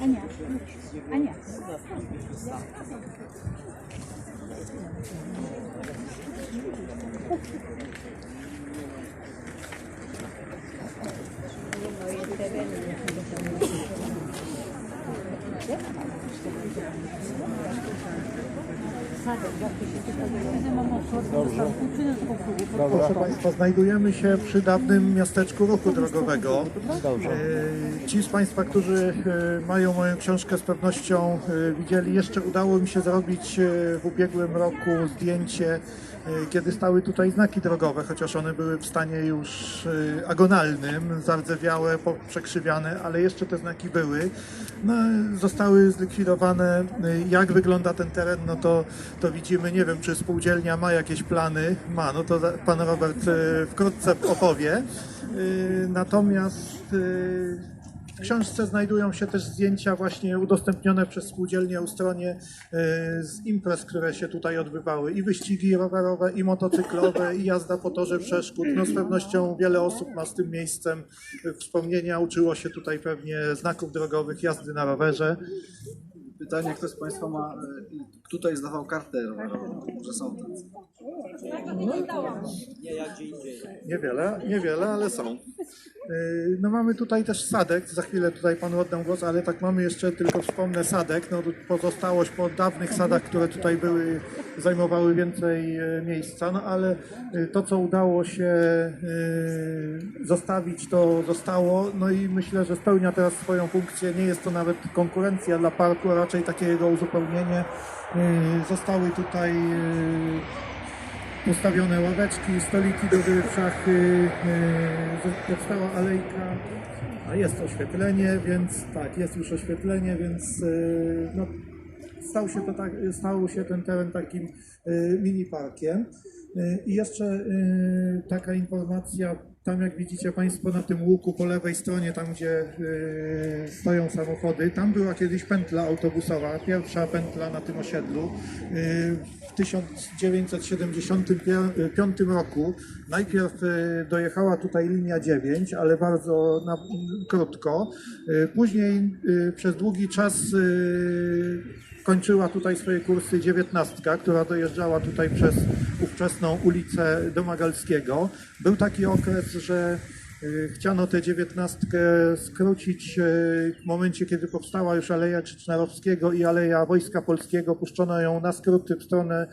Ania, Ania. Proszę Państwa, znajdujemy się przy dawnym miasteczku ruchu drogowego. E, Ci z Państwa, którzy e, mają moją książkę z pewnością e, widzieli, jeszcze udało mi się zrobić w ubiegłym roku zdjęcie, kiedy stały tutaj znaki drogowe, chociaż one były w stanie już agonalnym, zardzewiałe, przekrzywiane, ale jeszcze te znaki były. No, zostały zlikwidowane. Jak wygląda ten teren, no to, to widzimy, nie wiem, czy spółdzielnia ma jakieś plany. Ma, no to pan Robert e, wkrótce opowie. E, Natomiast e, w książce znajdują się też zdjęcia właśnie udostępnione przez spółdzielnię Ustronie z imprez, które się tutaj odbywały. I wyścigi rowerowe, i motocyklowe, i jazda po torze przeszkód. No z pewnością wiele osób ma z tym miejscem wspomnienia. Uczyło się tutaj pewnie znaków drogowych, jazdy na rowerze. Pytanie, kto z Państwa ma, e, tutaj zdawał kartę rowerową? Może są tacy. Niewiele, niewiele, ale są. Yy, No mamy tutaj też sadek, za chwilę tutaj panu oddam głos, ale tak mamy jeszcze tylko wspomnę sadek, no pozostałość po dawnych sadach, które tutaj były, zajmowały więcej e, miejsca, no ale e, to co udało się e, zostawić, to zostało, no i myślę, że spełnia teraz swoją funkcję, nie jest to nawet konkurencja dla parku, a raczej takie jego uzupełnienie. E, Zostały tutaj e, postawione ławeczki, stoliki do gry w szachy, yy, powstała alejka, a jest oświetlenie, więc tak, jest już oświetlenie, więc yy, no, stał się to tak, stał się ten teren takim mini parkiem. I jeszcze taka informacja, tam jak widzicie Państwo na tym łuku po lewej stronie, tam gdzie yy, stoją samochody, tam była kiedyś pętla autobusowa, pierwsza pętla na tym osiedlu. Yy, W 1975 roku najpierw yy, dojechała tutaj linia 9, ale bardzo na, krótko. Yy, Później yy, przez długi czas yy, kończyła tutaj swoje kursy dziewiętnastka, która dojeżdżała tutaj przez ówczesną ulicę Domagalskiego. Był taki okres, że chciano tę dziewiętnastkę skrócić y, w momencie, kiedy powstała już Aleja Czycznarowskiego i Aleja Wojska Polskiego. Puszczono ją na skróty w stronę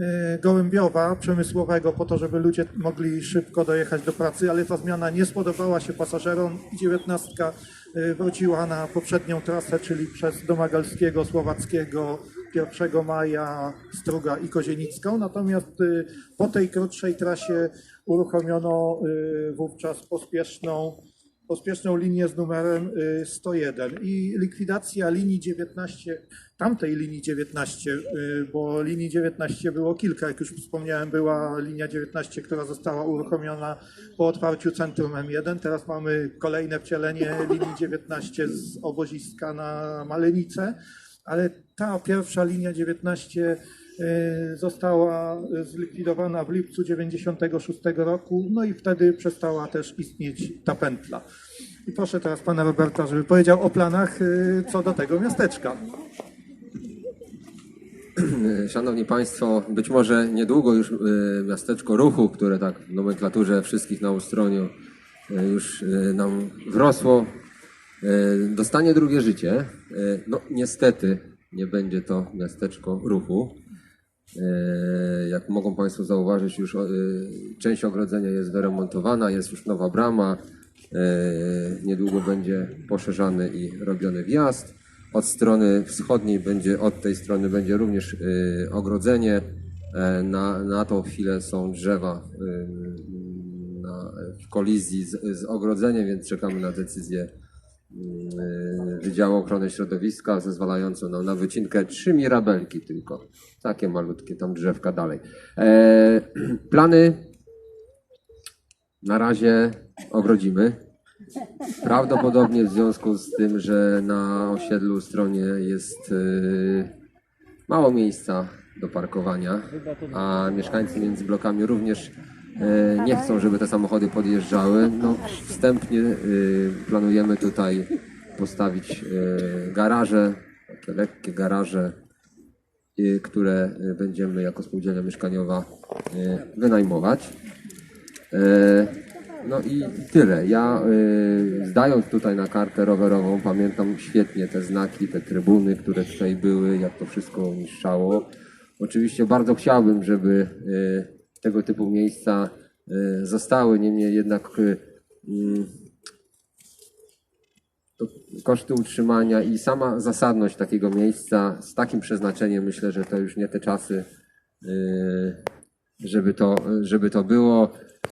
y, Gołębiowa Przemysłowego po to, żeby ludzie mogli szybko dojechać do pracy, ale ta zmiana nie spodobała się pasażerom i dziewiętnastka y, wróciła na poprzednią trasę, czyli przez Domagalskiego, Słowackiego, 1 maja, Struga i Kozienicką. Natomiast y, po tej krótszej trasie uruchomiono y, wówczas pospieszną, pospieszną linię z numerem y, 101 i likwidacja linii 19, tamtej linii 19, y, bo linii 19 było kilka, jak już wspomniałem, była linia 19, która została uruchomiona po otwarciu centrum M1. Teraz mamy kolejne wcielenie linii 19 z oboziska na Malenicę, ale ta pierwsza linia 19 y, została zlikwidowana w lipcu 96 roku, no i wtedy przestała też istnieć ta pętla. I proszę teraz pana Roberta, żeby powiedział o planach y, co do tego miasteczka. Szanowni Państwo, być może niedługo już e, miasteczko ruchu, które tak w nomenklaturze wszystkich na Ustroniu e, już e, nam wrosło, e, dostanie drugie życie. E, No niestety nie będzie to miasteczko ruchu. E, Jak mogą Państwo zauważyć, już e, część ogrodzenia jest wyremontowana, jest już nowa brama. E, Niedługo będzie poszerzany i robiony wjazd. Od strony wschodniej będzie, od tej strony będzie również e, ogrodzenie. E, Na, na tą chwilę są drzewa e, w kolizji z, z ogrodzeniem, więc czekamy na decyzję Wydziału Ochrony Środowiska zezwalającą nam na wycinkę trzy mirabelki tylko. Takie malutkie tam drzewka dalej. E, plany na razie ogrodzimy. Prawdopodobnie w związku z tym, że na osiedlu stronie jest e, mało miejsca do parkowania, a mieszkańcy między blokami również nie chcą, żeby te samochody podjeżdżały. No, wstępnie e, planujemy tutaj postawić e, garaże, takie lekkie garaże, e, które e, będziemy jako spółdzielnia mieszkaniowa e, wynajmować. E, No i tyle. Ja zdając tutaj na kartę rowerową, pamiętam świetnie te znaki, te trybuny, które tutaj były, jak to wszystko niszczało. Oczywiście bardzo chciałbym, żeby tego typu miejsca y, zostały, niemniej jednak y, mm, koszty utrzymania i sama zasadność takiego miejsca z takim przeznaczeniem, myślę, że to już nie te czasy, y, żeby to, żeby to było.